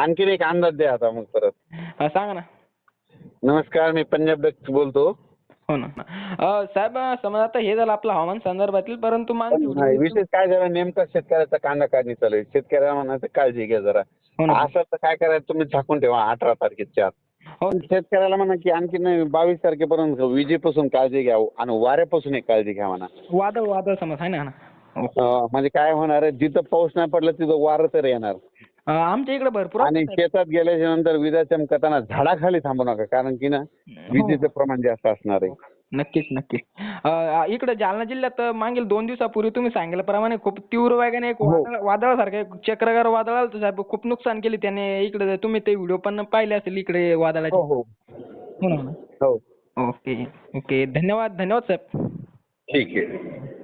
आणखीन एक अंदाज द्या आता मग परत. अ, सांगा ना. नमस्कार मी पंजाब डक बोलतो. हो ना. अ, साहेब समजा आता हे झालं आपलं हवामान संदर्भातील परंतु नाही, विशेष काय झालं नेमका शेतकऱ्याचा कांदा काढणी चालू आहे. शेतकऱ्याला म्हणायचं काळजी घ्या जरा. हो ना. असं तर काय करायचं तुम्ही झाकून ठेवा अठरा तारखेच्या आत. हो. शेतकऱ्याला म्हणा की आणखीन बावीस तारखेपर्यंत विजेपासून काळजी घ्या आणि वाऱ्यापासून एक काळजी घ्या म्हणा. वादळ वादळ समज आहे ना हो. अं, म्हणजे काय होणार आहे जिथं पाऊस नाही पडला तिथं वारं तर येणार. आमच्या इकडे भरपूर आणि. शेतात गेल्याच्यानंतर विजा चमकताना झाडाखाली थांबू नका कारण की ना हो. विजेचं प्रमाण जास्त असणार आहे. नक्कीच नक्कीच. इकडे जालना जिल्ह्यात मागील दोन दिवसापूर्वी तुम्ही सांगितल्याप्रमाणे खूप तीव्र वेगाने एक हो. वादळ वादळासारखं एक चक्रगार वादळ आलं होतं साहेब खूप नुकसान केले त्याने. इकडे तुम्ही ते व्हिडिओ पण पाहिले असेल इकडे वादळाचे. हो. Okay okay. धन्यवाद धन्यवाद साहेब. ठीक आहे.